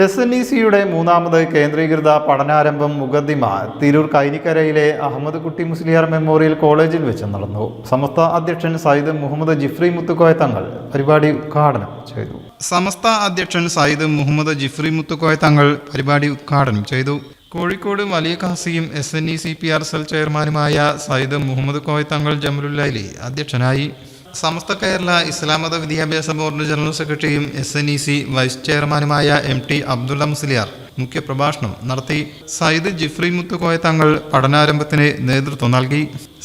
S N E സിയുടെ മൂന്നാമത് കേന്ദ്രീകൃത പഠനാരംഭം മുഖദ്ദിമ. തിരൂർ കൈനിക്കരയിലെ അഹമ്മദ് കുട്ടി മുസ്ലിയാർ മെമ്മോറിയൽ കോളേജിൽ വെച്ച് നടന്നു. സമസ്ത അധ്യക്ഷൻ സയ്യിദ് മുഹമ്മദ് ജിഫ്രി മുത്തുക്കോയ തങ്ങൾ പരിപാടി ഉദ്ഘാടനം ചെയ്തു. സമസ്ത അധ്യക്ഷൻ സയ്യിദ് മുഹമ്മദ് ജിഫ്രി മുത്തുക്കോയ തങ്ങൾ പരിപാടി ഉദ്ഘാടനം ചെയ്തു. കോഴിക്കോട് വലിയ ഖാസിയും S N E C P R cell ചെയർമാനുമായ സയ്യിദ് മുഹമ്മദ് കോയ തങ്ങൾ ജമലുല്ലൈലി അധ്യക്ഷനായി. സമസ്ത കേരള ഇസ്ലാം മത വിദ്യാഭ്യാസ ബോർഡ് ജനറൽ സെക്രട്ടറിയും S N E C vice ചെയർമാനുമായ എം ടി അബ്ദുള്ള മുസ്ലിയാർ. മുഖ്യപ്രഭാഷണം നടത്തി സയ്യിദ് ജിഫ്രി മുത്തുകോയ തങ്ങൾ പഠനാരംഭത്തിന് നേതൃത്വം നൽകി.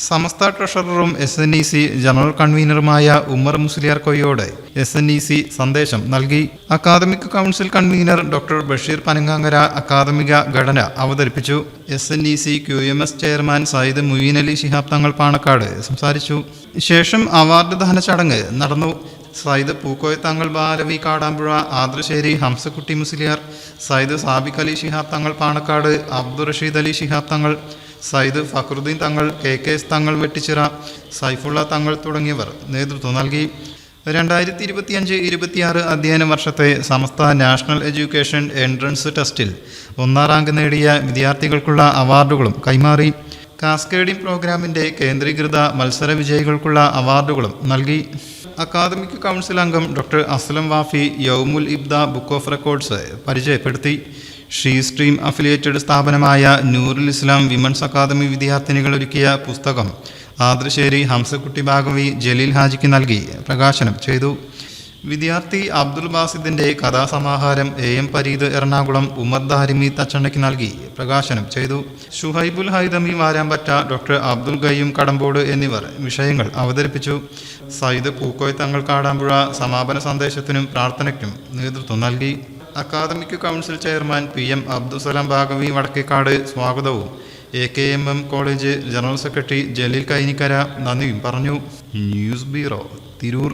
Samastha ട്രഷററും S N E C general കൺവീനറുമായ Ummer Musliyar Koyyode S N E C സന്ദേശം നൽകി. Academic council convener doctor Basheer Panangangara അക്കാദമിക ഘടന അവതരിപ്പിച്ചു. S N E C Q M S chairman Sayyid Mueen Ali Shihab Thangal Panakkad സംസാരിച്ചു. ശേഷം award ദാന ചടങ്ങ് നടന്നു. സയ്യിദ് പൂക്കോയ തങ്ങൾ ബാലവി കാടാമ്പുഴ ആദ്രശ്ശേരി ഹംസക്കുട്ടി മുസ്ലിയാർ സയ്യിദ് സാബിഖ് അലി ശിഹാബ് തങ്ങൾ പാണക്കാട് അബ്ദുൾ റഷീദ് അലി ശിഹാബ് തങ്ങൾ സയ്യിദ് ഫക്രുദ്ദീൻ തങ്ങൾ കെ കെ എസ് തങ്ങൾ വെട്ടിച്ചിറ സൈഫുള്ള തങ്ങൾ തുടങ്ങിയവർ നേതൃത്വം നൽകി. രണ്ടായിരത്തി ഇരുപത്തിയഞ്ച് ഇരുപത്തിയാറ് അധ്യയന വർഷത്തെ സമസ്ത നാഷണൽ എഡ്യൂക്കേഷൻ എൻട്രൻസ് ടെസ്റ്റിൽ ഒന്നാം റാങ്ക് നേടിയ വിദ്യാർത്ഥികൾക്കുള്ള അവാർഡുകളും കൈമാറി. കാസ്കേഡിംഗ് പ്രോഗ്രാമിന്റെ കേന്ദ്രീകൃത മത്സര വിജയികൾക്കുള്ള അവാർഡുകളും നൽകി. അക്കാദമിക് കൗൺസിൽ അംഗം doctor Aslam Wafi Yaumul Ibda book of records പരിചയപ്പെടുത്തി. ഷീ സ്ട്രീം അഫിലിയേറ്റഡ് സ്ഥാപനമായ നൂറുൽ ഇസ്ലാം വിമൻസ് അക്കാദമി വിദ്യാർത്ഥിനികൾ ഒരുക്കിയ പുസ്തകം ആദ്രശ്ശേരി ഹംസക്കുട്ടി ഭാഗവി ജലീൽ ഹാജിക്ക് നൽകി പ്രകാശനം ചെയ്തു. വിദ്യാർത്ഥി അബ്ദുൽ ബാസിദിന്റെ കഥാസമാഹാരം എ എം പരീദ് എറണാകുളം ഉമർ ദാരിമി തച്ചണ്ണയ്ക്ക് നൽകി പ്രകാശനം ചെയ്തു. ഷുഹൈബുൽ ഹൈദമി വാരാമ്പറ്റ ഡോക്ടർ അബ്ദുൽ ഗയ്യും കടമ്പോട് എന്നിവർ വിഷയങ്ങൾ അവതരിപ്പിച്ചു. സയ്യിദ് പൂക്കോയ് തങ്ങൾ കാടാമ്പുഴ സമാപന സന്ദേശത്തിനും പ്രാർത്ഥനയ്ക്കും നേതൃത്വം നൽകി. Academic council chairman P M Abdussalam Baqavi Vadakkekkad സ്വാഗതവും. A K M M college general secretary Jaleel Kainikkara നന്ദിയും പറഞ്ഞു. News bureau Tirur.